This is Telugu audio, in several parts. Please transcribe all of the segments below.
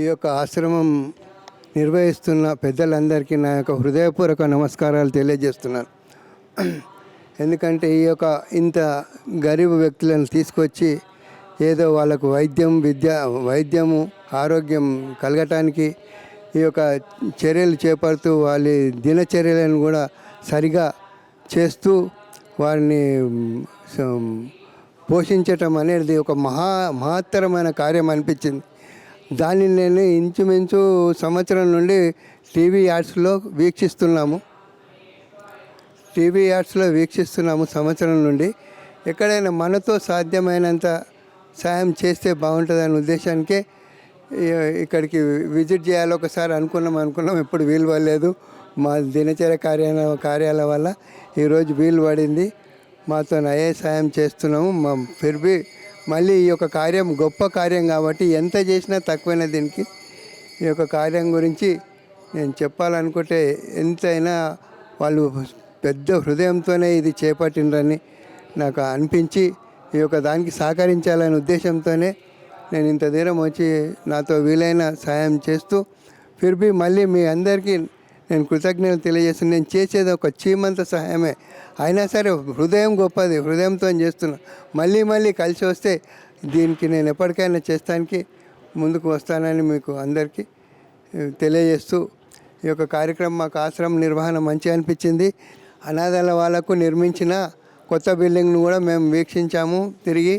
ఈ యొక్క ఆశ్రమం నిర్వహిస్తున్న పెద్దలందరికీ నా యొక్క హృదయపూర్వక నమస్కారాలు తెలియజేస్తున్నాను. ఎందుకంటే ఈ యొక్క ఇంత గరీబ్ వ్యక్తులను తీసుకొచ్చి ఏదో వాళ్ళకు వైద్యం విద్య వైద్యము ఆరోగ్యం కలగటానికి ఈ యొక్క చర్యలు చేపడుతూ వాళ్ళ దినచర్యలను కూడా సరిగా చేస్తూ వారిని పోషించటం అనేది ఒక మహా మహత్తరమైన కార్యం అనిపించింది. దాన్ని నేను ఇంచుమించు సంవత్సరం నుండి టీవీ యాడ్స్లో వీక్షిస్తున్నాము. టీవీ యాడ్స్లో వీక్షిస్తున్నాము సంవత్సరం నుండి. ఎక్కడైనా మనతో సాధ్యమైనంత సాయం చేస్తే బాగుంటుందనే ఉద్దేశానికే ఇక్కడికి విజిట్ చేయాలి ఒకసారి అనుకున్నాం అనుకున్నాం. ఎప్పుడు వీలు పడలేదు మా దినచర్య కార్యాల కార్యాల వల్ల ఈరోజు వీలు పడింది మాతో అయ్యే సాయం చేస్తున్నాము. మా ఫిర్బీ మళ్ళీ ఈ యొక్క కార్యం గొప్ప కార్యం కాబట్టి ఎంత చేసినా తక్కువైనా దీనికి ఈ యొక్క కార్యం గురించి నేను చెప్పాలనుకుంటే ఎంతైనా వాళ్ళు పెద్ద హృదయంతోనే ఇది చేపట్టిండ్రని నాకు అనిపించి ఈ యొక్క దానికి సహకరించాలనే ఉద్దేశంతోనే నేను ఇంత దూరం వచ్చి నాతో వీలైన సాయం చేస్తూ ఫిర్బి మళ్ళీ మీ అందరికీ నేను కృతజ్ఞతలు తెలియజేస్తాను నేను చేసేది ఒక చీమంత సహాయమే. అయినా సరే హృదయం గొప్పది. హృదయంతో చేస్తున్నా. మళ్ళీ మళ్ళీ కలిసి వస్తే దీనికి నేను ఎప్పటికైనా చేస్తానికి ముందుకు వస్తానని మీకు అందరికీ తెలియజేస్తూ ఈ యొక్క కార్యక్రమం మాకు ఆశ్రమం నిర్వహణ మంచి అనిపించింది. అనాథాల వాళ్ళకు నిర్మించిన కొత్త బిల్డింగ్ను కూడా మేము వీక్షించాము. తిరిగి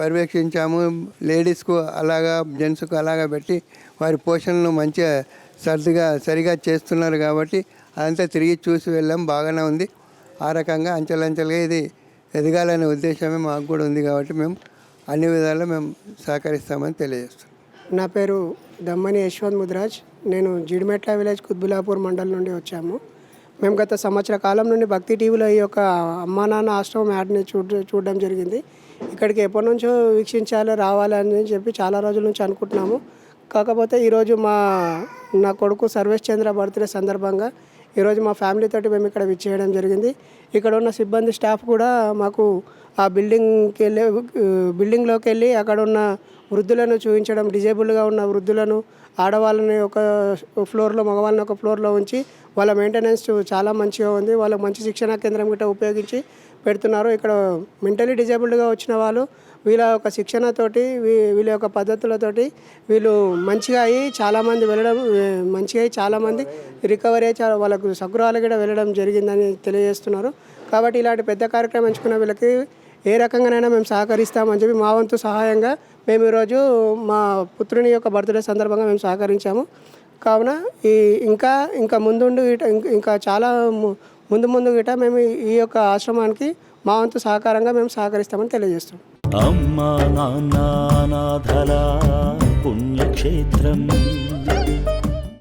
పర్యవేక్షించాము. లేడీస్కు అలాగా జెంట్స్కు అలాగా పెట్టి వారి పోషణను మంచిగా సర్దిగా సరిగా చేస్తున్నారు కాబట్టి అదంతా తిరిగి చూసి వెళ్ళాం బాగానే ఉంది. ఆ రకంగా అంచెలంచెలుగా ఇది ఎదగాలనే ఉద్దేశమే మాకు కూడా ఉంది కాబట్టి మేము అన్ని విధాలా మేము సహకరిస్తామని తెలియజేస్తున్నాం. నా పేరు దమ్మని యశ్వంత్ ముద్రాజ్. నేను జిడిమెట్ల విలేజ్ కుత్బులాపూర్ మండలం నుండి వచ్చాము. మేము గత సంవత్సర కాలం నుండి భక్తి టీవీలో ఈ యొక్క అమ్మా నాన్న ఆశ్రమం యాడ్ని చూడ చూడడం జరిగింది. ఇక్కడికి ఎప్పటి నుంచో వీక్షించాలి రావాలని చెప్పి చాలా రోజుల నుంచి అనుకుంటున్నాము. కాకపోతే ఈరోజు మా నా కొడుకు సర్వేష్ చంద్ర బర్త్డే సందర్భంగా ఈరోజు మా ఫ్యామిలీ తోటి మేము ఇక్కడ విచ్చేయడం జరిగింది. ఇక్కడ ఉన్న సిబ్బంది స్టాఫ్ కూడా మాకు ఆ బిల్డింగ్కి వెళ్ళి బిల్డింగ్లోకి వెళ్ళి అక్కడ ఉన్న వృద్ధులను చూపించడం డిజేబుల్గా ఉన్న వృద్ధులను ఆడవాళ్ళని ఒక ఫ్లోర్లో మగవాళ్ళని ఒక ఫ్లోర్లో ఉంచి వాళ్ళ మెయింటెనెన్స్ చాలా మంచిగా ఉంది. వాళ్ళకి మంచి శిక్షణా కేంద్రం గిట్ట ఉపయోగించి పెడుతున్నారు. ఇక్కడ మెంటలీ డిజేబుల్డ్గా వచ్చిన వాళ్ళు వీళ్ళ యొక్క శిక్షణతోటి వీ- వీళ్ళ యొక్క పద్ధతులతోటి వీళ్ళు మంచిగా అయ్యి చాలామంది వెళ్ళడం మంచిగా అయ్యి చాలామంది రికవరీ అయ్యి చాలా వాళ్ళకు సగృహాలు కూడా వెళ్ళడం జరిగిందని తెలియజేస్తున్నారు. కాబట్టి ఇలాంటి పెద్ద కార్యక్రమం ఎంచుకున్న వీళ్ళకి ఏ రకంగానైనా మేము సహకరిస్తామని చెప్పి మా వంతు సహాయంగా మేము ఈరోజు మా పుత్రుని యొక్క బర్త్డే సందర్భంగా మేము సహకరించాము. కావున ఈ ఇంకా ఇంకా ముందుండు ఇంకా చాలా ము- ముందు ముందు గిట మేము ఈ యొక్క ఆశ్రమానికి మా వంతు సహకారంగా మేము సహకరిస్తామని తెలియజేస్తాం అమ్మా నాన్న పుణ్యక్షేత్రం.